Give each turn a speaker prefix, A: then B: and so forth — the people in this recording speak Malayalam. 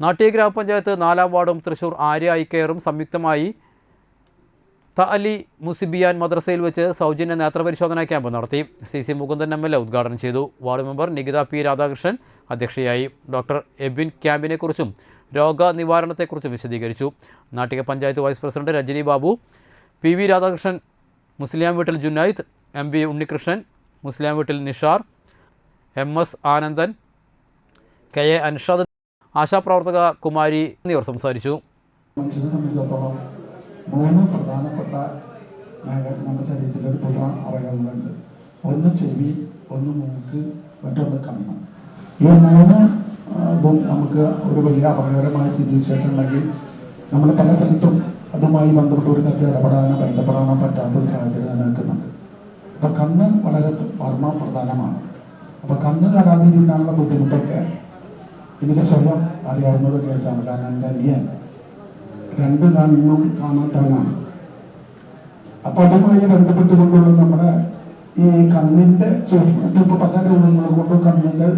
A: നാട്ടിക ഗ്രാമപഞ്ചായത്ത് നാലാം വാർഡും തൃശൂർ ആര്യ ഐക്കെയറും സംയുക്തമായി ത അലി മുസിബിയാൻ മദ്രസയിൽ വെച്ച് സൗജന്യ നേത്രപരിശോധനാ ക്യാമ്പ് നടത്തി. C C Mukundan M L A ഉദ്ഘാടനം ചെയ്തു. Ward member Nikitha P Radhakrishnan അധ്യക്ഷയായി. ഡോക്ടർ എബിൻ ക്യാമ്പിനെക്കുറിച്ചും രോഗനിവാരണത്തെക്കുറിച്ചും വിശദീകരിച്ചു. Nattika panchayat vice president Rajani Babu P V Radhakrishnan മുസ്ലിം വീട്ടിൽ ജുനൈദ് എം ബി ഉണ്ണികൃഷ്ണൻ മുസ്ലിം വീട്ടിൽ Nishar M S Anandan K A Anshad ആശാപ്രവർത്തക Kumari എന്നിവർ സംസാരിച്ചു.
B: മനുഷ്യനെ സംബന്ധിച്ചിടത്തോളം മൂന്ന് പ്രധാനപ്പെട്ട മേഖല നമ്മുടെ ശരീരത്തിലെ ഒരു പ്രധാന അവയവങ്ങളുണ്ട്. ഒന്ന് ചെവി ഒന്ന് മൂക്ക് മറ്റൊന്ന് കണ്ണ്. ഈ മൂന്ന് ഇതും നമുക്ക് ഒരു വലിയ അപകടകരമായ ചികിത്സിച്ചിട്ടുണ്ടെങ്കിൽ നമ്മൾ പല സ്ഥലത്തും അതുമായി ബന്ധപ്പെട്ട ഒരു കത്ത് ഇടപെടാനോ ബന്ധപ്പെടാനോ പറ്റാത്ത ഒരു സാഹചര്യം നിലനിൽക്കുന്നുണ്ട്. അപ്പൊ കണ്ണ് വളരെ പരമ പ്രധാനമാണ് അപ്പൊ കണ്ണ് കടാതിരിക്കാനുള്ള ബുദ്ധിമുട്ടൊക്കെ എനിക്ക് സ്വയം അറിയാവുന്ന ഒരു കേസാണ്. കാരണം എന്റെ അനിയൻ രണ്ട് ഇന്നും കാണാത്തവനാണ് അപ്പൊ അതുമായി ബന്ധപ്പെട്ടുകൊണ്ടുള്ള നമ്മുടെ ഈ കണ്ണിന്റെ സൂക്ഷ്മ ഇപ്പൊ പല രോഗങ്ങൾ കൊണ്ട് കണ്ണിന്റെ